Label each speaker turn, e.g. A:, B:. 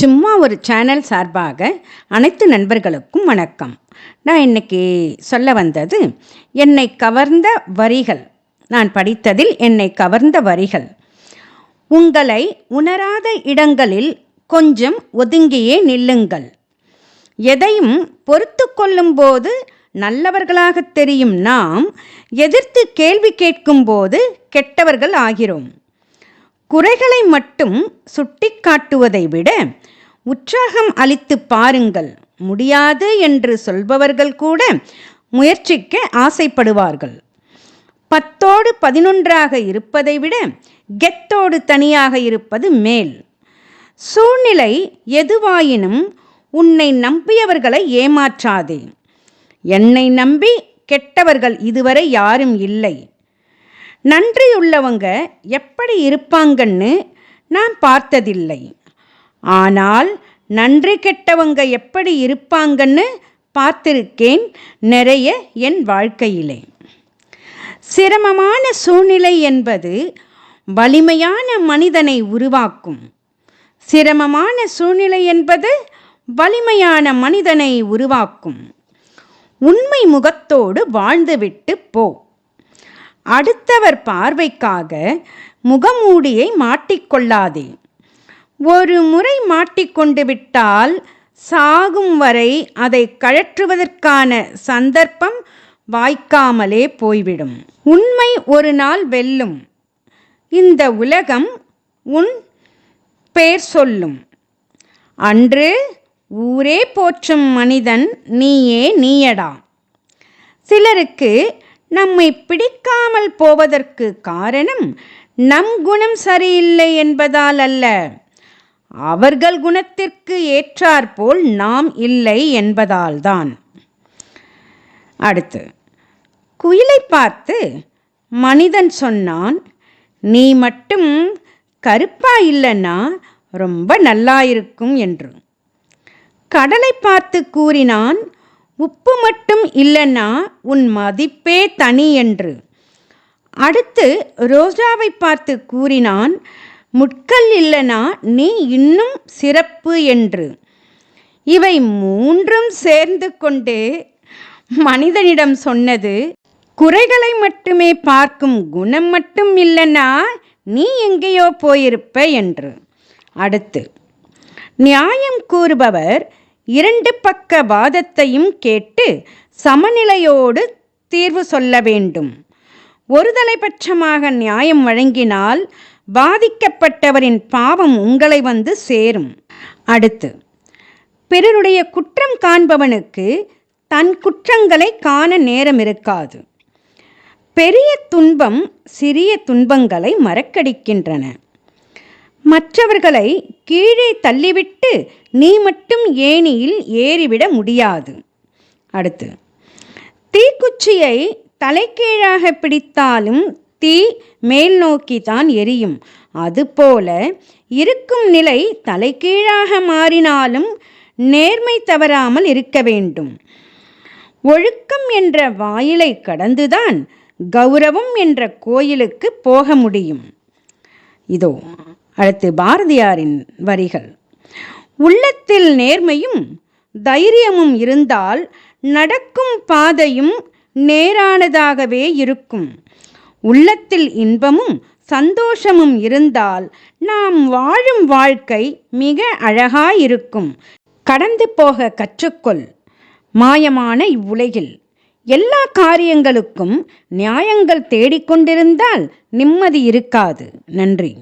A: சும்மா ஒரு சேனல் சார்பாக அனைத்து நண்பர்களுக்கும் வணக்கம். நான் இன்னைக்கு சொல்ல வந்தது என்னை கவர்ந்த வரிகள். நான் படித்ததில் என்னை கவர்ந்த வரிகள். உங்களை உணராத இடங்களில் கொஞ்சம் ஒதுங்கியே நில்லுங்கள். எதையும் பொறுத்து கொள்ளும்போது நல்லவர்களாக தெரியும் நாம் எதிர்த்து கேள்வி கேட்கும்போது கெட்டவர்கள் ஆகிறோம். குறைகளை மட்டும் சுட்டிக்காட்டுவதை விட உற்சாகம் அளித்து பாருங்கள். முடியாது என்று சொல்பவர்கள் கூட முயற்சிக்க ஆசைப்படுவார்கள். பத்தோடு பதினொன்றாக இருப்பதை விட கெத்தோடு தனியாக இருப்பது மேல். சூழ்நிலை எதுவாயினும் உன்னை நம்பியவர்களை ஏமாற்றாதே. என்னை நம்பி கெட்டவர்கள் இதுவரை யாரும் இல்லை. நன்றியுள்ளவங்க எப்படி இருப்பாங்கன்னு நான் பார்த்ததில்லை. ஆனால் நன்றி கெட்டவங்க எப்படி இருப்பாங்கன்னு பார்த்திருக்கேன் நிறைய என் வாழ்க்கையிலே. சிரமமான சூழ்நிலை என்பது வலிமையான மனிதனை உருவாக்கும். சிரமமான சூழ்நிலை என்பது வலிமையான மனிதனை உருவாக்கும். உண்மை முகத்தோடு வாழ்ந்துவிட்டு போ. அடுத்தவர் பார்வைக்காக முகமூடியை மாட்டிக்கொள்ளாதே. ஒரு முறை மாட்டிக்கொண்டு விட்டால் சாகும் வரை அதை கழற்றுவதற்கான சந்தர்ப்பம் வாய்க்காமலே போய்விடும். உண்மை ஒரு நாள் வெல்லும். இந்த உலகம் உன் பேர் சொல்லும். அன்று ஊரே போற்றும் மனிதன் நீயே நீயடா. சிலருக்கு நம்மை பிடிக்காமல் போவதற்கு காரணம் நம் குணம் சரியில்லை என்பதால் அல்ல. அவர்கள் குணத்திற்கு ஏற்றாற்போல் நாம் இல்லை என்பதால்தான் அடுத்து குயிலை பார்த்து மனிதன் சொன்னான் நீ மட்டும் கருப்பா இல்லைன்னா ரொம்ப நல்லா இருக்கும் என்று. கடலை பார்த்து கூறினான் உப்பு மட்டும் இல்லைன்னா உன் மதிப்பே தனி என்று. அடுத்து ரோஜாவை பார்த்து கூறினான் முட்கள் இல்லைனா நீ இன்னும் சிறப்பு என்று. இவை மூன்றும் சேர்ந்து கொண்டே மனிதனிடம் சொன்னது குறைகளை மட்டுமே பார்க்கும் குணம் மட்டும் இல்லைன்னா நீ எங்கேயோ போயிருப்ப என்று. அடுத்து நியாயம் கூறுபவர் இரண்டு பக்க வாதத்தையும் கேட்டு சமநிலையோடு தீர்வு சொல்ல வேண்டும். ஒருதலைபட்சமாக நியாயம் வழங்கினால் பாதிக்கப்பட்டவரின் பாவம் உங்களை வந்து சேரும். அடுத்து பிறருடைய குற்றம் காண்பவனுக்கு தன் குற்றங்களை காண நேரம் இருக்காது. பெரிய துன்பம் சிறிய துன்பங்களை மறக்கடிக்கின்றன. மற்றவர்களை கீழே தள்ளிவிட்டு நீ மட்டும் ஏணியில் ஏறிவிட முடியாது. அடுத்து தீக்குச்சியை தலைக்கீழாக பிடித்தாலும் தீ மேல் நோக்கி தான் எரியும். அதுபோல இருக்கும் நிலை தலைகீழாக மாறினாலும் நேர்மை தவறாமல் இருக்க வேண்டும். ஒழுக்கம் என்ற வாயிலை கடந்துதான் கௌரவம் என்ற கோயிலுக்கு போக முடியும். இதோ அடுத்து பாரதியாரின் வரிகள். உள்ளத்தில் நேர்மையும் தைரியமும் இருந்தால் நடக்கும் பாதையும் நேரானதாகவே இருக்கும். உள்ளத்தில் இன்பமும் சந்தோஷமும் இருந்தால் நாம் வாழும் வாழ்க்கை மிக அழகாயிருக்கும். கடந்து போக கற்றுக்கொள். மாயமான இவ்வுலகில் எல்லா காரியங்களுக்கும் நியாயங்கள் தேடிக்கொண்டிருந்தால் நிம்மதி இருக்காது. நன்றி.